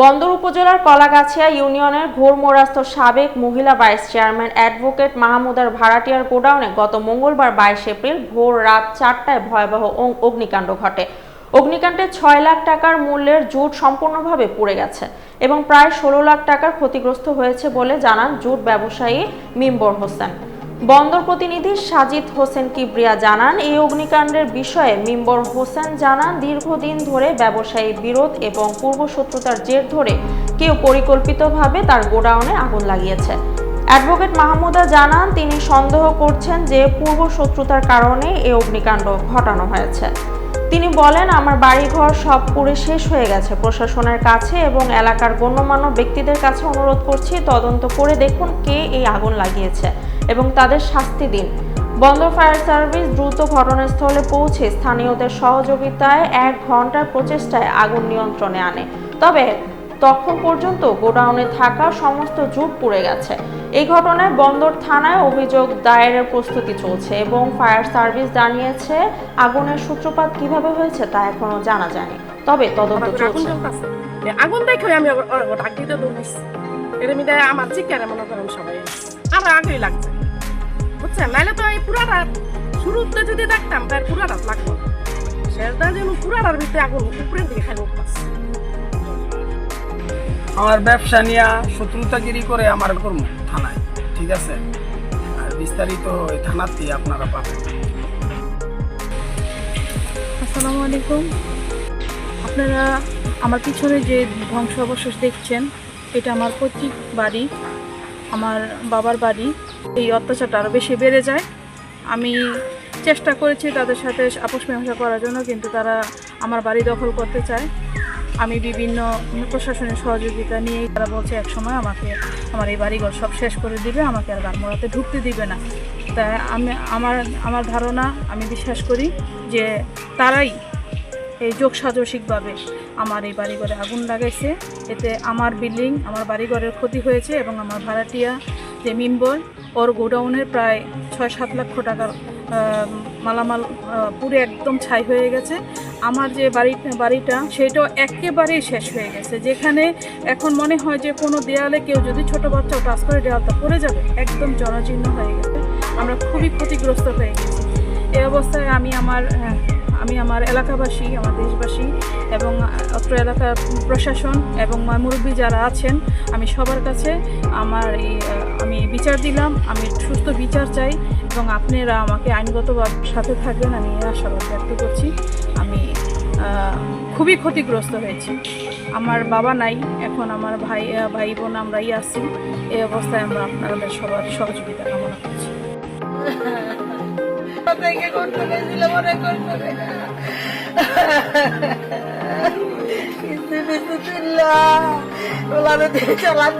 বন্দর উপজেলার কলাগাছিয়া ইউনিয়নের ঘোরমোরাস্ত সাবেক মহিলা ভাইস চেয়ারম্যান অ্যাডভোকেট মাহমুদার ভাড়াটিয়ার গোডাউনে গত মঙ্গলবার বাইশ এপ্রিল ভোর রাত চারটায় ভয়াবহ অগ্নিকাণ্ড ঘটে। অগ্নিকাণ্ডে ছয় লাখ টাকার মূল্যের জুট সম্পূর্ণভাবে পুড়ে গেছে এবং প্রায় ষোলো লাখ টাকার ক্ষতিগ্রস্ত হয়েছে বলে জানান জুট ব্যবসায়ী মিম্বর হোসেন। বন্দর প্রতিনিধি সাজিদ হোসেন কিবরিয়া জানান, এই অগ্নিকাণ্ডের বিষয়ে মিম্বর হোসেন জানান, দীর্ঘদিন ধরে ব্যবসায়ী বিরোধ এবং পূর্বশত্রুতার জের ধরে কেউ পরিকল্পিতভাবে তার গোডাউনে আগুন লাগিয়েছে। অ্যাডভোকেট মাহমুদা জানান, তিনি সন্দেহ করছেন যে পূর্বশত্রুতার কারণে এই অগ্নিকাণ্ড ঘটানো হয়েছে। তিনি বলেন, আমার বাড়িঘর সব পুড়ে শেষ হয়ে গেছে। প্রশাসনের কাছে এবং এলাকার গণ্যমান্য ব্যক্তিদের কাছে অনুরোধ করছি, তদন্ত করে দেখুন কে এই আগুন লাগিয়েছে। এবং তাদের শাস্তি দিন। বন্দর ফায়ার সার্ভিস দ্রুত ঘটনাস্থলে পৌঁছে স্থানীয়দের সহযোগিতায় এক ঘণ্টার প্রচেষ্টায় আগুন নিয়ন্ত্রণে আনে। তবে তখন পর্যন্ত গোডাউনে থাকা সমস্ত জুট পুড়ে গেছে। এই ঘটনায় বন্দর থানায় অভিযোগ দায়েরের প্রস্তুতি চলছে এবং ফায়ার সার্ভিস জানিয়েছে আগুনের সূত্রপাত কীভাবে হয়েছে তা এখনও জানা যায়নি। তবে তদন্ত চলছে। আগুন দেখে আমি ডাক দিতে এর মধ্যে আমার চিকারে মনে করেন সবাই। আমার আগেই লাগছে। বুঝছেন? নাহলে তো এই পুরা রাত শুরুতে যদি দেখতাম তার পুরা রাত লাগতো। সেটা যেন পুরা রাত ভিতরে আগুন উপরের দিকে খালি উঠতেছে আমার ব্যবসা নিয়ে শত্রুতাগিরি করে আমার কর্ম থানায় ঠিক আছে? আর বিস্তারিত ওই থানাতে আপনারা পাবেন। আসসালামু আলাইকুম। আপনারা আমার পিছনে যে ধ্বংস অবশেষ দেখছেন এটা আমার পৈতৃক বাড়ি, আমার বাবার বাড়ি। এই অত্যাচারটা আরও বেশি বেড়ে যায়। আমি চেষ্টা করেছি তাদের সাথে আপোষ মীমাংসা করার জন্য, কিন্তু তারা আমার বাড়ি দখল করতে চায়। আমি বিভিন্ন প্রশাসনের সহযোগিতা নিয়ে তারা বলছে, এক সময় আমাকে আমার এই বাড়িঘর সব শেষ করে দিবে, আমাকে আর গারমোড়াতে ঢুকতে দিবে না। তাই আমি, আমার আমার ধারণা, আমি বিশ্বাস করি যে তারাই এই যোগ সাজসিকভাবে আমার এই বাড়িঘরে আগুন লাগাইছে। এতে আমার বিল্ডিং, আমার বাড়িঘরের ক্ষতি হয়েছে এবং আমার ভাড়াটিয়া যে মেম্বর, ওর গোডাউনের প্রায় ছয় সাত লক্ষ টাকার মালামাল পুরো একদম ছাই হয়ে গেছে। আমার যে বাড়ি, বাড়িটা, সেটাও একেবারেই শেষ হয়ে গেছে। যেখানে এখন মনে হয় যে কোনো দেয়ালে কেউ যদি ছোট বাচ্চাও টাচ করে দেওয়ালটা পড়ে যাবে, একদম জরাজীর্ণ হয়ে গেছে। আমরা খুবই ক্ষতিগ্রস্ত হয়ে গেছি। এই অবস্থায় আমি আমার আমি আমার এলাকাবাসী, আমার দেশবাসী এবং অত্র এলাকার প্রশাসন এবং মুরব্বী যারা আছেন, আমি সবার কাছে আমার এই আমি বিচার দিলাম, আমি সুস্থ বিচার চাই এবং আপনারা আমাকে আইনগতভাবে সাথে থাকবেন আমি আশাবাদ ব্যক্ত করছি। আমি খুবই ক্ষতিগ্রস্ত হয়েছি। আমার বাবা নাই, এখন আমার ভাই ভাই বোন আমরাই আছি। এই অবস্থায় আমরা আপনাদের সবার সহযোগিতা কামনা করছি। থেকে মনে করতে গেছিল। কিন্তু বিসমিল্লাহ ওলারে দিয়ে চালান